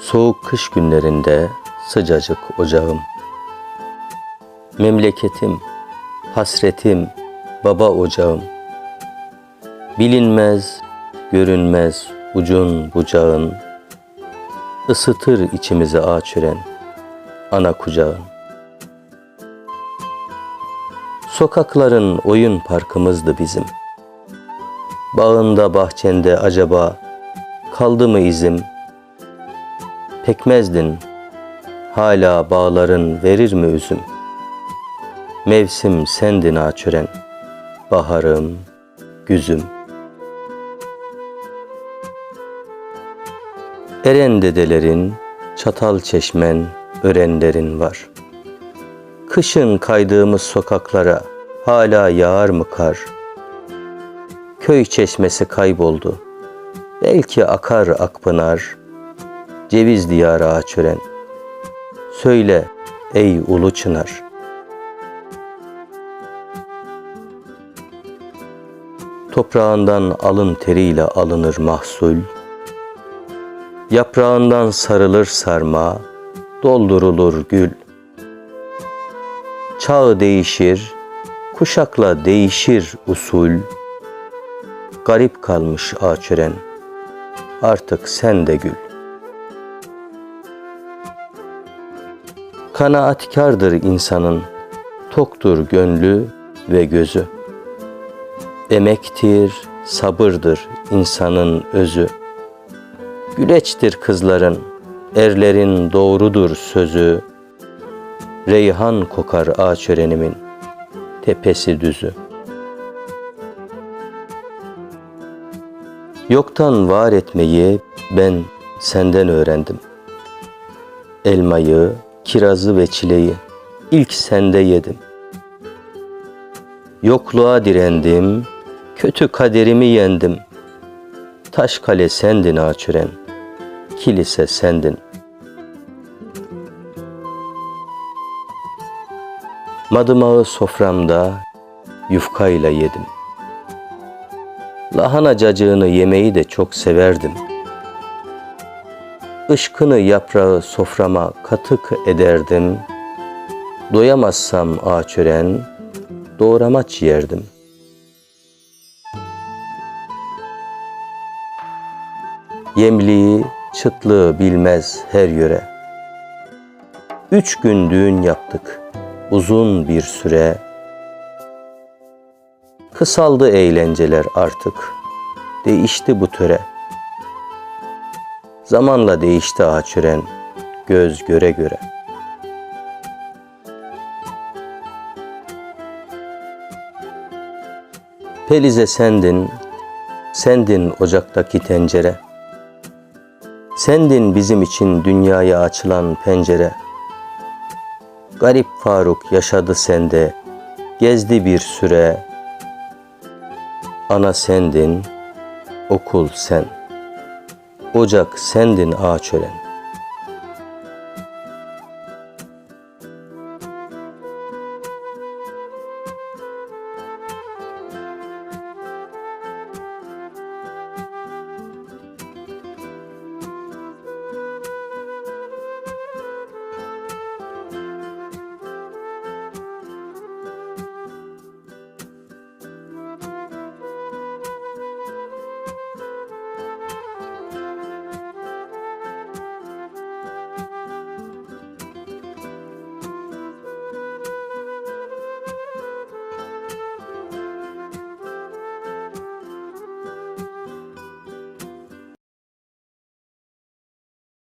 Soğuk kış günlerinde sıcacık ocağım. Memleketim, hasretim, baba ocağım. Bilinmez, görünmez ucun bucağın. ısıtır içimizi ağaçören ana kucağın. Sokakların oyun parkımızdı bizim. Bağında bahçende acaba kaldı mı izim? Pekmezdin, hala bağların verir mi üzüm? Mevsim sendin açüren, baharım, güzüm. Eren dedelerin, çatal çeşmen, örenlerin var. Kışın kaydığımız sokaklara hala yağar mı kar? Köy çeşmesi kayboldu. Belki akar akpınar, ceviz diyarı açören. Söyle ey ulu çınar. Toprağından alın teriyle alınır mahsul. Yaprağından sarılır sarma, doldurulur gül. Çağı değişir, kuşakla değişir usul. Garip kalmış ağaçören, artık sen de gül. Kanaatkardır insanın, toktur gönlü ve gözü. Emektir, sabırdır insanın özü. Güleçtir kızların, erlerin doğrudur sözü. Reyhan kokar ağaç örenimin, tepesi düzü. Yoktan var etmeyi ben senden öğrendim. Elmayı, kirazı ve çileği ilk sende yedim. Yokluğa direndim, kötü kaderimi yendim. Taş kale sendin ağaçüren, kilise sendin. Madımağı soframda yufkayla yedim. Lahana cacığını yemeyi de çok severdim. Işkını yaprağı soframa katık ederdim. Doyamazsam ağaçören, doğramaç yerdim. Yemliği, çıtlığı bilmez her yöre. Üç gün düğün yaptık, uzun bir süre. Kısaldı eğlenceler artık, değişti bu töre. Zamanla değişti ağaçüren, göz göre göre. Pelize sendin, sendin ocaktaki tencere. Sendin bizim için dünyaya açılan pencere. Garip Faruk yaşadı sende, gezdi bir süre. Ana sendin, okul sen. Ocak sendin ağaç ölen.